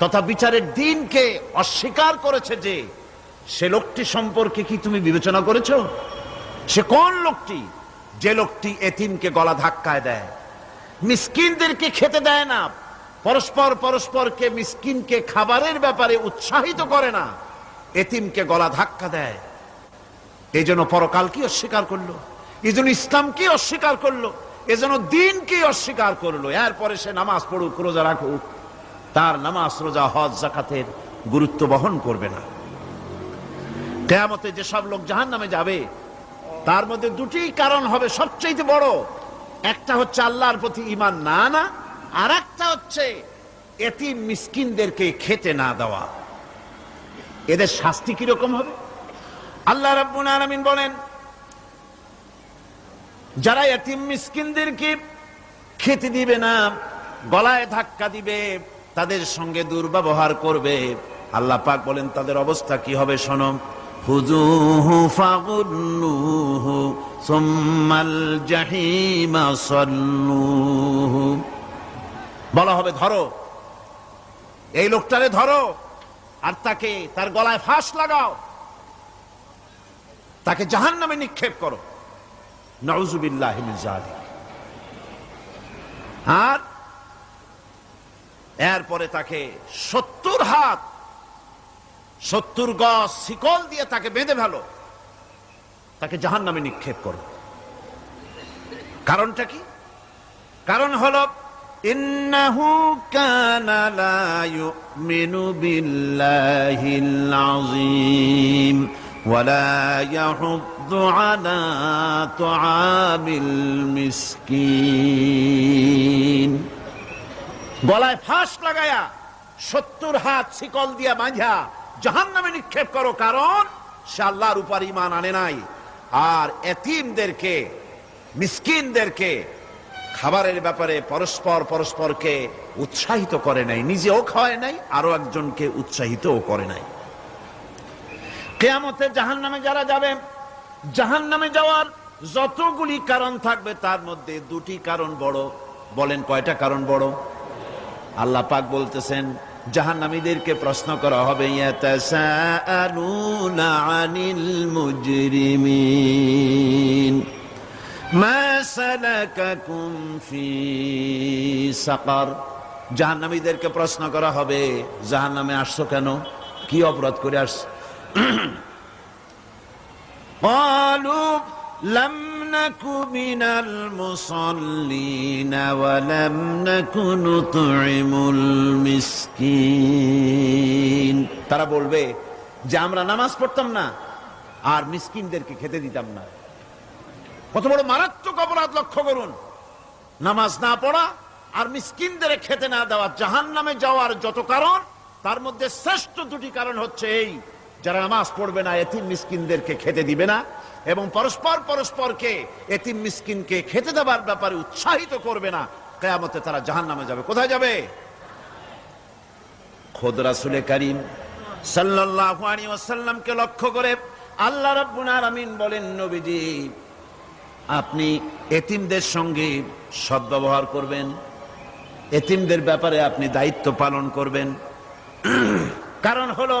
তথা বিচারের দিনকে অস্বীকার করেছে যে সে লোকটি সম্পর্কে কি তুমি বিবেচনা করেছ? সে কোন লোকটি? যে লোকটি এতিমকে গলা ধাক্কায় দেয়। মিসকিনদেরকে খেতে দেয় না? পরস্পর পরস্পরকে মিসকিনকে খাবারের ব্যাপারে উৎসাহিত করে না। এতিমকে গলা ধাক্কা দেয়। এই জন্য পরকালকে অস্বীকার করল? এই জন্য ইসলামকে অস্বীকার করল? এজন্য দিনকে অস্বীকার করল? এরপরে সে নামাজ পড়ুক, রোজা রাখুক। তার নামাজ, রোজা, হজ, জাকাতের গুরুত্ব বহন করবে না। কেয়ামতে যেসব লোক জাহান নামে যাবে, তার মধ্যে দুটি কারণ হবে সবচেয়ে বড়। একটা হচ্ছে আল্লাহর প্রতি ইমান না না আর একটা হচ্ছে এতিম মিসকিনদেরকে খেতে না দেওয়া। এদের শাস্তি কীরকম হবে? আল্লাহ রাব্বুল আলামিন বলেন, যারা এতিম মিসকিনদেরকে খেতে দিবে না, গলায় ধাক্কা দিবে তাদের সঙ্গে দুর্ব্যবহার করবে। আল্লাহ পাক বলেন, তাদের অবস্থা কি হবে সাল্লুহু। বলা হবে, ধরো। এই লোকটারে ধরো আর তাকে তার গলায় ফাঁস লাগাও। তাকে জাহান নামে নিক্ষেপ করো। নজুবিল্লাহ আর এরপরে তাকে সত্তর হাত, সত্তর গজ শিকল দিয়ে তাকে বেঁধে ফেলো। তাকে জাহান নামে নিক্ষেপ করো। কারণটা কি? কারণ হল, ইন্নাহু কানা লা ইউমিনু বিল্লাহিল আযীম ওয়ালা ইয়াহুদ্দু আলা তুআমিল মিসকিন। গলায় ফাঁস লাগায়া সত্তর হাত শিকল দিয়া বাঁধা জাহান নামে নিক্ষেপ করো, কারণ সে আল্লাহর উপর ইমান আনে নাই। আর এতিমদেরকে, মিসকিনদেরকে, খাবারের ব্যাপারে পরস্পর পরস্পরকে উৎসাহিত করে নাই। নিজেও খাওয়ায় নাই আরও একজনকে উৎসাহিতও করে নাই। কেয়ামতে জাহান নামে যারা যাবে জাহান নামে যাওয়ার যতগুলি কারণ থাকবে, তার মধ্যে দুটি কারণ বড়। বলেন কয়টা কারণ বড়? আল্লাহ পাক বলতেছেন জাহান্নামীদেরকে প্রশ্ন করা হবে ইয়াতাসাআলুনা আনিল মুজরিমিন মা সালাকাকুম ফি সাকার জাহান্নামীদেরকে প্রশ্ন করা হবে জাহান্নামে আসছো কেন কি অপরাধ করে আসছো قالوا لم نك من المصلين ولم نك نطعم المسكين তারা বলবে যে আমরা নামাজ পড়তাম না আর মিসকিনদেরকে খেতে দিতাম না কত বড় মারাত্মক অপরাধ লক্ষ্য করুন নামাজ না পড়া আর মিসকিনদের খেতে না দেওয়া জাহান নামে যাওয়ার যত কারণ তার মধ্যে শ্রেষ্ঠ দুটি কারণ হচ্ছে এই যারা নামাজ পড়বে না, এতিম মিসকিনদেরকে খেতে দিবে না এবং পরস্পর পরস্পরকে এতিম মিসকিনকে খেতে দেওয়ার ব্যাপারে উৎসাহিত করবে না, কেয়ামতে তারা জাহান নামে যাবে। কোথায় যাবে? খোদ রাসুলে করিম সাল্লাল্লাহু আলাইহি ওয়াসাল্লামকে লক্ষ্য করে আল্লাহ রাব্বুল আলামিন বলেন, নবীজি, আপনি এতিমদের সঙ্গে সদ্ব্যবহার করবেন, এতিমদের ব্যাপারে আপনি দায়িত্ব পালন করবেন। কারণ হলো